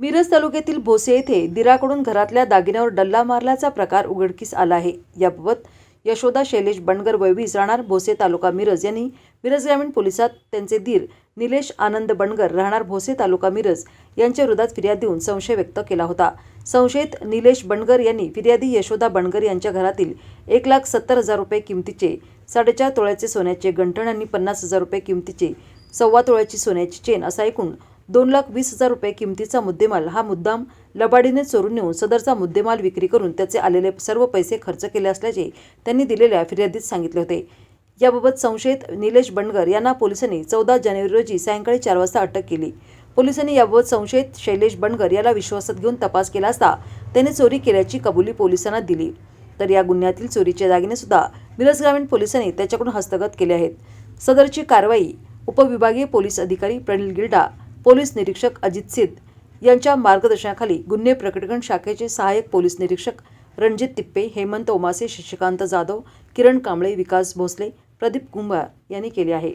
मिरज तालुक्यातील भोसे येथे दिराकडून घरातल्या दागिन्यावर डल्ला मारल्याचा प्रकार उघडकीस आला आहे. याबाबत यशोदा शैलेश बंडगर वैवीस राहणार भोसे तालुका मिरज. यांनी मिरज ग्रामीण पोलिसात त्यांचे दीर निलेश आनंद बंडगर राहणार भोसे तालुका मिरज यांच्या विरोधात फिर्याद देऊन संशय व्यक्त केला होता. संशयित निलेश बंडगर यांनी फिर्यादी यशोदा बंडगर यांच्या घरातील एक लाख सत्तर हजार रुपये किमतीचे साडेचार तोळ्याचे सोन्याचे गंठण आणि पन्नास हजार रुपये किमतीचे सव्वा तोळ्याची सोन्याची चेन असा एकूण दोन लाख वीस हजार रुपये किमतीचा मुद्देमाल. हा मुद्दाम लबाडीने चोरून नेऊन सदरचा मुद्देमाल विक्री करून त्याचे आलेले सर्व पैसे खर्च केले असल्याचे त्यांनी दिलेल्या फिर्यादीत सांगितले होते. याबाबत संशयित निलेश बंडगर यांना पोलिसांनी चौदा जानेवारी रोजी सायंकाळी चार वाजता अटक केली. पोलिसांनी याबाबत संशयित शैलेश बंडगर याला विश्वासात घेऊन तपास केला असता त्याने चोरी केल्याची कबुली पोलिसांना दिली. तर या गुन्ह्यातील चोरीचे दागिने सुद्धा मिरज ग्रामीण पोलिसांनी त्याच्याकडून हस्तगत केले आहेत. सदरची कारवाई उपविभागीय पोलीस अधिकारी प्रणिल गिल्डा पोलीस निरीक्षक अजित सिद्ध यांच्या मार्गदर्शनाखाली गुन्हे प्रकटीकरण शाखेचे सहाय्यक पोलीस निरीक्षक रणजित तिप्पे हेमंत ओमासे शशिकांत जाधव किरण कांबळे विकास भोसले प्रदीप कुंभार यांनी केले आहे.